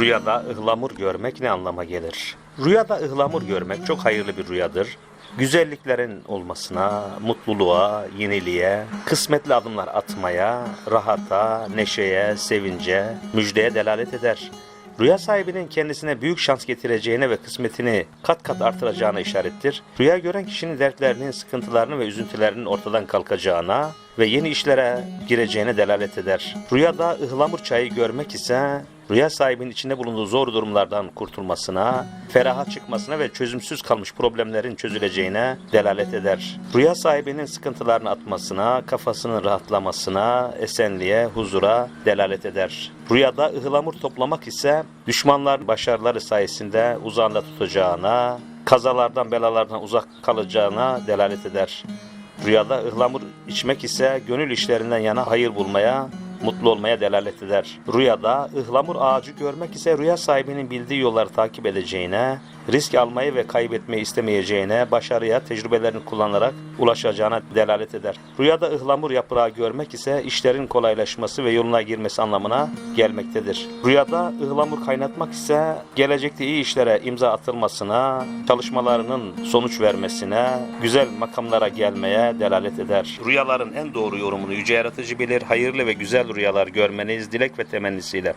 Rüyada ıhlamur görmek ne anlama gelir? Rüyada ıhlamur görmek çok hayırlı bir rüyadır. Güzelliklerin olmasına, mutluluğa, yeniliğe, kısmetli adımlar atmaya, rahata, neşeye, sevince, müjdeye delalet eder. Rüya sahibinin kendisine büyük şans getireceğine ve kısmetini kat kat artıracağına işarettir. Rüya gören kişinin dertlerinin, sıkıntılarının ve üzüntülerinin ortadan kalkacağına ve yeni işlere gireceğine delalet eder. Rüyada ıhlamur çayı görmek ise rüya sahibinin içinde bulunduğu zor durumlardan kurtulmasına, feraha çıkmasına ve çözümsüz kalmış problemlerin çözüleceğine delalet eder. Rüya sahibinin sıkıntılarını atmasına, kafasının rahatlamasına, esenliğe, huzura delalet eder. Rüyada ıhlamur toplamak ise düşmanların başarıları sayesinde uzağında tutacağına, kazalardan belalardan uzak kalacağına delalet eder. Rüyada ıhlamur içmek ise gönül işlerinden yana hayır bulmaya, mutlu olmaya delalet eder. Rüyada ıhlamur ağacı görmek ise rüya sahibinin bildiği yolları takip edeceğine, risk almayı ve kaybetmeyi istemeyeceğine, başarıya tecrübelerini kullanarak ulaşacağına delalet eder. Rüyada ıhlamur yaprağı görmek ise işlerin kolaylaşması ve yoluna girmesi anlamına gelmektedir. Rüyada ıhlamur kaynatmak ise gelecekte iyi işlere imza atılmasına, çalışmalarının sonuç vermesine, güzel makamlara gelmeye delalet eder. Rüyaların en doğru yorumunu yüce yaratıcı bilir. Hayırlı ve güzel rüyalar görmeniz dilek ve temennisiyle.